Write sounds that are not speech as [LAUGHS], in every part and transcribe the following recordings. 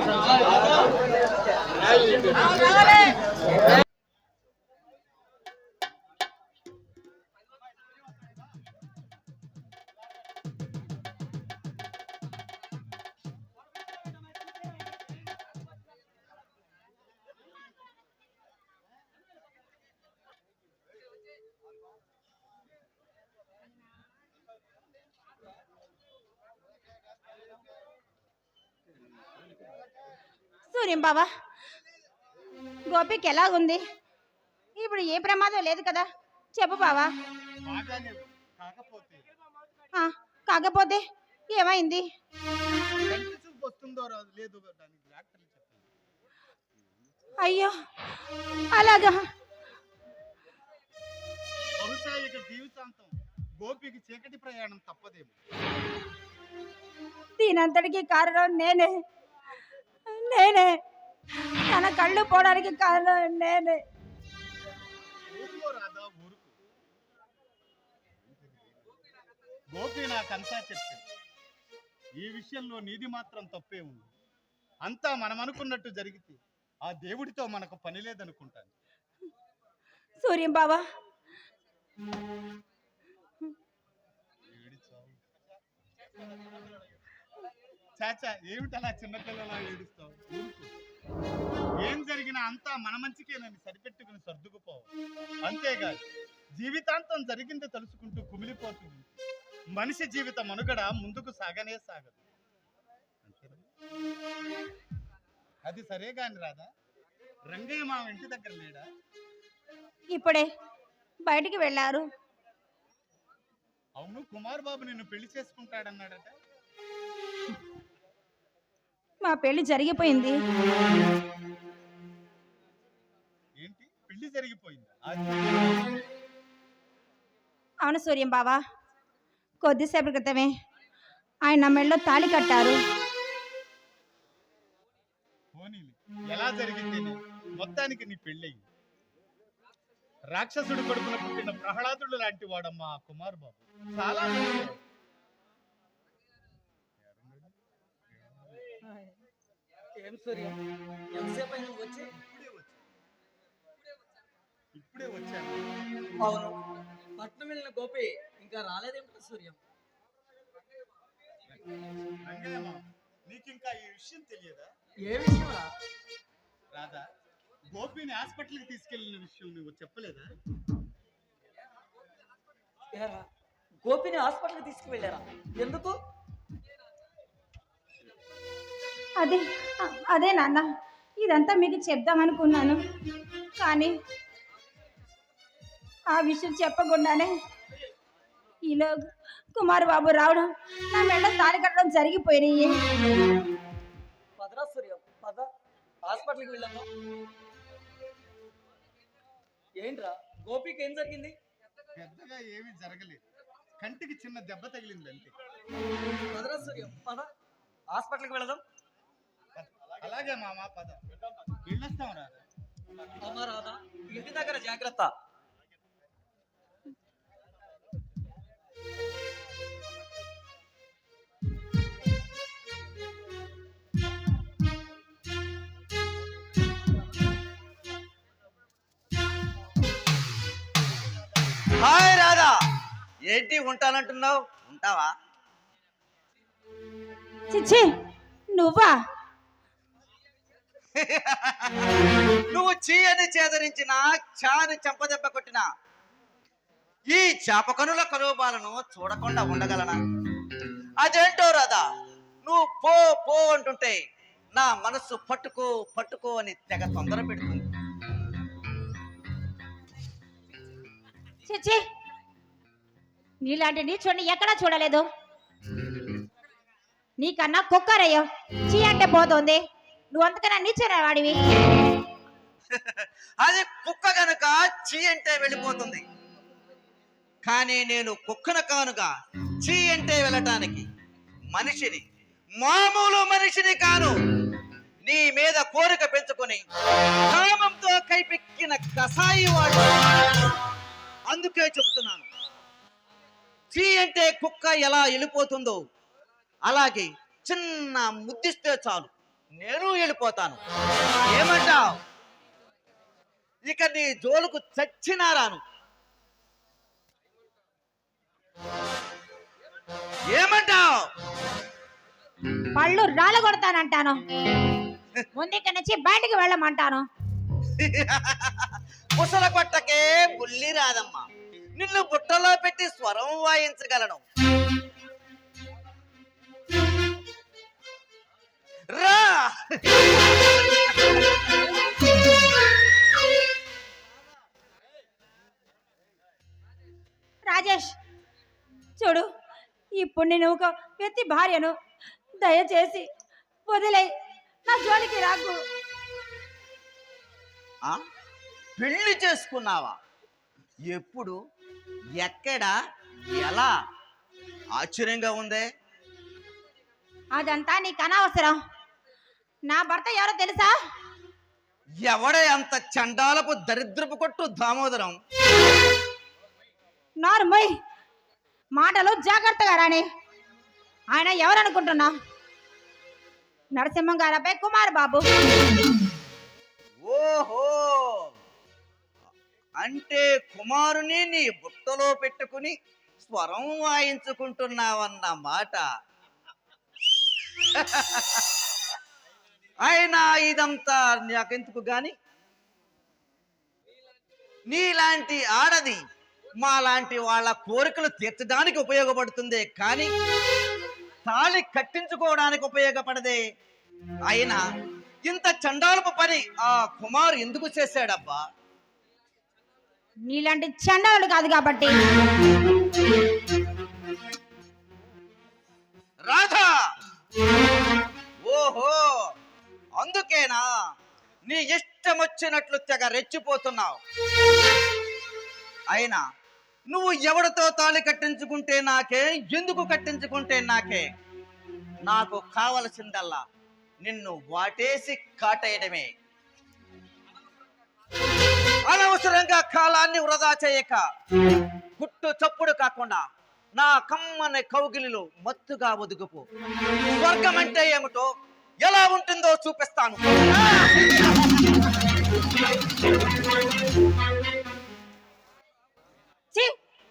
రావాలి సూర్యం బావా గోపికి ఎలాగుంది? ఇప్పుడు ఏ ప్రమాదం లేదు కదా? చెప్పు బావా. కాకపోతే ఏమైంది? అయ్యో అలాగా. బహుశా ఇక జీవితాంతం గోపికి చీకటి ప్రయాణం తప్పదేమో. దీనంతటికి కారణం నేనే. నేనే. తన కళ్ళు పోవడానికి కారణం నేనే. ఊరుకో రాదా ఊరుకో? గోపి నాకంతా చెప్పాడు. ఈ విషయంలో నీది మాత్రం తప్పే ఉంది. అంతా మనం అనుకున్నట్టు జరిగితే ఆ దేవుడితో మనకు పని లేదనుకుంటాను. సూర్యం బావా. ఏడిచావు. చాచా ఏమిటి అలా చిన్నపిల్లలా ఏడుస్తావు. ఏం జరిగినా అంతా మన మంచికేనని సరిపెట్టుకుని సర్దుకుపోవు. అంతేగాదు జీవితాంతం జరిగింది తలుచుకుంటూ కుమిలిపోతుంది మనిషి జీవిత మనుగడ ముందుకు సాగనే సాగదు? అది సరే గాని రాదా రంగయ్య మా ఇంటి దగ్గర లేడా? ఇప్పుడే. బయటికి వెళ్ళారు. అవును కుమార్ బాబు నిన్ను పెళ్ళి చేసుకుంటాడన్నాడట. మా పెళ్ళి జరిగిపోయింది. ఏంటి? పెళ్ళి జరిగిపోయిందా? అవును సూర్యం బావా. కొద్దిసేపు క్రితమే ఆయన మెడలో తాళి కట్టారు. పోనీలే. ఎలా జరిగింది? మొత్తానికి నీ పెళ్ళయింది. రాక్షసుడి కొడుకున పుట్టిన ప్రహ్లాదుడు లాంటి వాడమ్మా ఆ కుమార్ బాబు. చాలా మంచివాడు. ఏం సూర్య? ఎంతసేపు అయినా వచ్చి? ఇప్పుడే వచ్చాను. అవును. పట్నం వెళ్ళిన గోపి ఇంకా రాలేదేమిటి సూర్యం? నీకు ఇంకా ఈ విషయం తెలియదా? ఏ విషయంరా రాధా గోపిని హాస్పిటల్కి తీసుకెళ్ళిన విషయం నువ్వు చెప్పలేదా? గోపిని హాస్పిటల్కి తీసుకువెళ్ళారా? ఎందుకు? అదే అదే నాన్న ఇదంతా మీకు చెప్దామనుకున్నాను. కానీ ఆ విషయం చెప్పకుండానే ఈలో కుమార్ బాబు రావడం నా మెడ తాళి కట్టడం జరిగిపోయినాయి. పదరా సూర్యం పద. హాస్పిటల్కి వెళ్ళాము ఏంట్రా గోపికి ఏం జరిగింది? పెద్దగా ఏమీ జరగలేదు. కంటికి చిన్న దెబ్బ తగిలింది అంతే పదరా సూర్యం పద. హాస్పిటల్కి వెళదాం. అలాగే మామ పద. వెళ్ళొస్తాం అమ్మ రాదా ఇంటి దగ్గర జాగ్రత్త. హాయ్ రాధా. ఏంటి ఉంటానంటున్నావు? ఉంటావా? చిచ్చి నువ్వా? నువ్వు చీయని చేదరించిన చాని చెంపదెబ్బ కొట్టిన ఈ చేపకనుల కరువుబాలను చూడకుండా ఉండగలనా? అదేంటో రాధా నువ్వు పో పో అంటుంటే నా మనస్సు పట్టుకో పట్టుకో అని తెగ తొందర పెడుతుంది. చిచ్చి నీలాంటి నీచుని ఎక్కడా చూడలేదు? నీకన్నా కుక్కరయ్యో చీ అంటే పోతుంది. నువ్వు అంతకన్నా నీచున వాడివి? [LAUGHS] అది కుక్క గనుక చీ అంటే వెళ్ళిపోతుంది. కానీ నేను కుక్కను కానుగా చీ అంటే వెళ్ళటానికి మనిషిని మామూలు మనిషిని కాను. నీ మీద కోరిక పెంచుకొని కామంతో కైపెక్కిన కసాయి వాడు అందుకే చెప్తున్నాను చీ అంటే కుక్క ఎలా వెళ్ళిపోతుందో అలాగే చిన్న ముద్దిస్తే చాలు. నేను వెళ్ళిపోతాను. ఏమంటావ్? ఇక నీ జోలుకు చచ్చినా రాను. ఏమంటావ్? పళ్ళు రాళ్ళు కొడతానంటాను ముందు ఇక్కడి నుంచి బయటికి వెళ్ళమంటాను. [LAUGHS] ముసల కొట్టకే బుల్లి రాదమ్మా. నిన్ను బుట్టలో పెట్టి స్వరం వాయించగలను. రాజేష్ చూడు ఇప్పుడు నేను ఒక వ్యక్తి భార్యను దయచేసి వదిలే నా జోలికి రాకు. ఆ? పెళ్ళి చేసుకున్నావా? ఎప్పుడు? ఎక్కడ? ఎలా? ఆశ్చర్యంగా ఉందే. అదంతా నీకు అనవసరం. నా భర్త ఎవరో తెలుసా? ఎవడే అంత చండాలపు దరిద్రపు కొట్టు దామోదరం? నార్మల్ మాటలు జాగ్రత్తగా రాని. ఆయన ఎవరనుకుంటున్నా? నరసింహం గారి అబ్బాయి కుమార్ బాబు. ఓహో! అంటే కుమారుని నీ బుట్టలో పెట్టుకుని స్వరం వాయించుకుంటున్నావన్న మాట. అయినా ఇదంతా నాకెందుకు గాని? నీలాంటి ఆడది మా లాంటి వాళ్ళ కోరికలు తీర్చడానికి ఉపయోగపడుతుంది కానీ తాళి కట్టించుకోవడానికి ఉపయోగపడదే. అయినా ఇంత చండాలపు పని ఆ కుమారు ఎందుకు చేశాడబ్బా? నీలాంటి చండాలు కాదు కాబట్టి. రాధా! ఓహో! అందుకేనా నీ ఇష్టం వచ్చినట్లు తెగ రెచ్చిపోతున్నావు. అయినా నువ్వు ఎవరితో తాళి కట్టించుకుంటే నాకే ఎందుకు కట్టించుకుంటే నాకే? నాకు కావలసిందల్లా నిన్ను వాటేసి కాటేయడమే. అనవసరంగా కాలాన్ని వృధా చేయక గుట్టు చప్పుడు కాకుండా నా కమ్మని కౌగిలిలో మత్తుగా ఒదుగుపు. స్వర్గం అంటే ఏమిటో ఎలా ఉంటుందో చూపిస్తాను.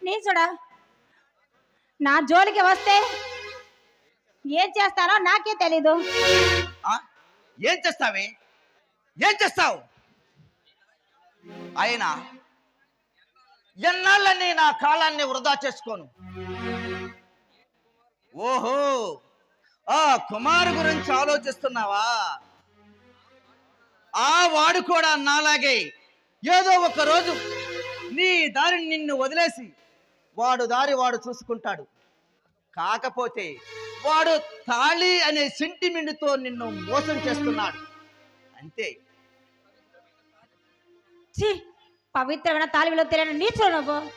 నీచుడా. నా జోలికి వస్తే ఏం చేస్తానో నాకే తెలీదు? ఏం చేస్తావే? ఏం చేస్తావు? అయినా ఎన్నాళ్ళని నా కాలాన్ని వృధా చేసుకోను? ఓహో! ఆ కుమారు గురించి ఆలోచిస్తున్నావా? ఆ వాడు కూడా నాలాగే ఏదో ఒక రోజు నీ దారిని నిన్ను వదిలేసి వాడు దారి వాడు చూసుకుంటాడు. కాకపోతే వాడు తాళి అనే సెంటిమెంట్తో నిన్ను మోసం చేస్తున్నాడు. అంతే. ఛీ తాళి విలువ తెలియని నీచుడు నువ్వు.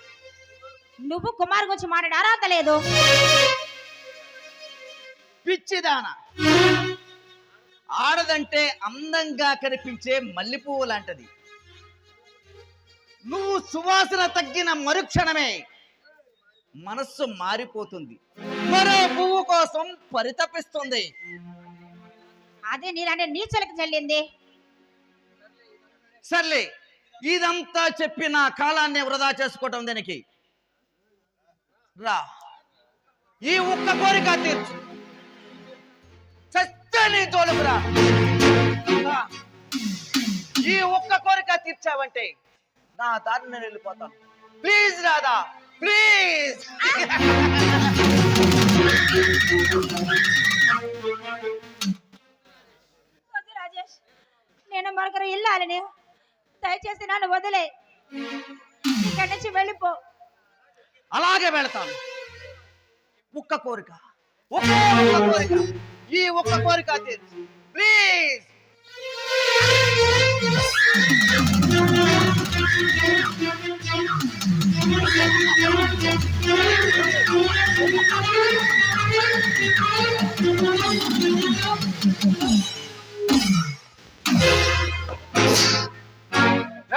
నువ్వు కుమార్ గురించి మాట్లాడారా తెలియదు లేదు. పిచ్చిదాన. ఆడదంటే అందంగా కనిపించే మల్లెపువ్వు లాంటిది. నువ్వు సువాసన తగ్గిన మరుక్షణమే మనస్సు మారిపోతుంది. మరో పువ్వు కోసం పరితపిస్తుంది. అదే నీలాంటి నీచులకు చెల్లింది. సర్లే ఇదంతా చెప్పి నా కాలాన్ని వృధా చేసుకోవటం దానికి? రా ఈ ఒక్క కోరిక తీర్చు. నీ తోలుకు రా రా. ఈ ఒక్క కోరిక తీర్చావంటే నా దారిని నేను వెళ్ళిపోతాను. Please Radha please. వద్దు రాజేష్ నేను మరొకరు ఇల్లాలని దయచేసి నన్ను వదిలే. ఇక్కడి నుంచి వెళ్ళిపో. అలాగే వెళతాను. ఒక్క కోరిక. ఒకే ఒక్క కోరిక. ఈ ఒక్క కోరిక తీర్చు. ప్లీజ్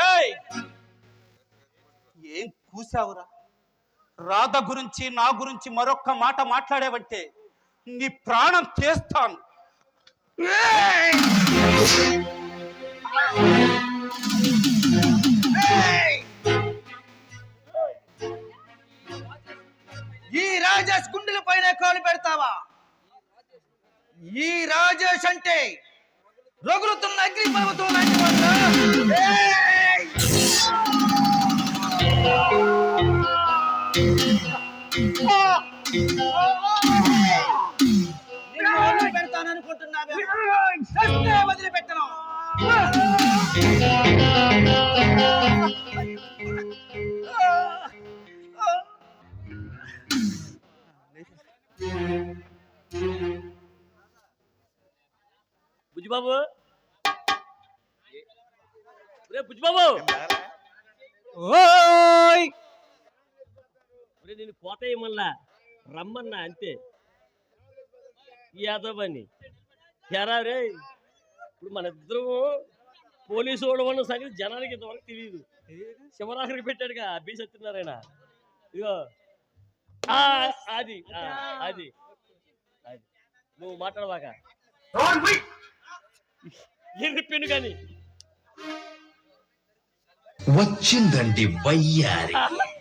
ఏయ్! ఏం కూసావురా? రాధ గురించి నా గురించి మరొక్క మాట మాట్లాడేవంటే నీ ప్రాణం చేస్తాను. ఈ రాజేష్ గుండెల పైన కాలు పెడతావా? ఈ రాజేష్ అంటే రగులుతున్న అగ్ని పర్వతం లాంటి బుజ్జిబాబు? రే బుజ్జిబాబు! ఓయ్! రే నేను పోతాయి మళ్ళా రమ్మన్నా అంతే. యాదవని ఎరా రే ఇప్పుడు మన ఇద్దరము పోలీసు వాడు ఉన్న సంగతి జనానికి ఇంతవరకు తెలియదు శివరాఖరికి పెట్టాడుగా అబ్బి సత్యనారాయణ. ఇదిగో. అది ఆ, అది. అది నువ్వు మాట్లాడవాక ఎర్రిపోయిన కానీ? వచ్చిందండి వయ్యారి. [LAUGHS]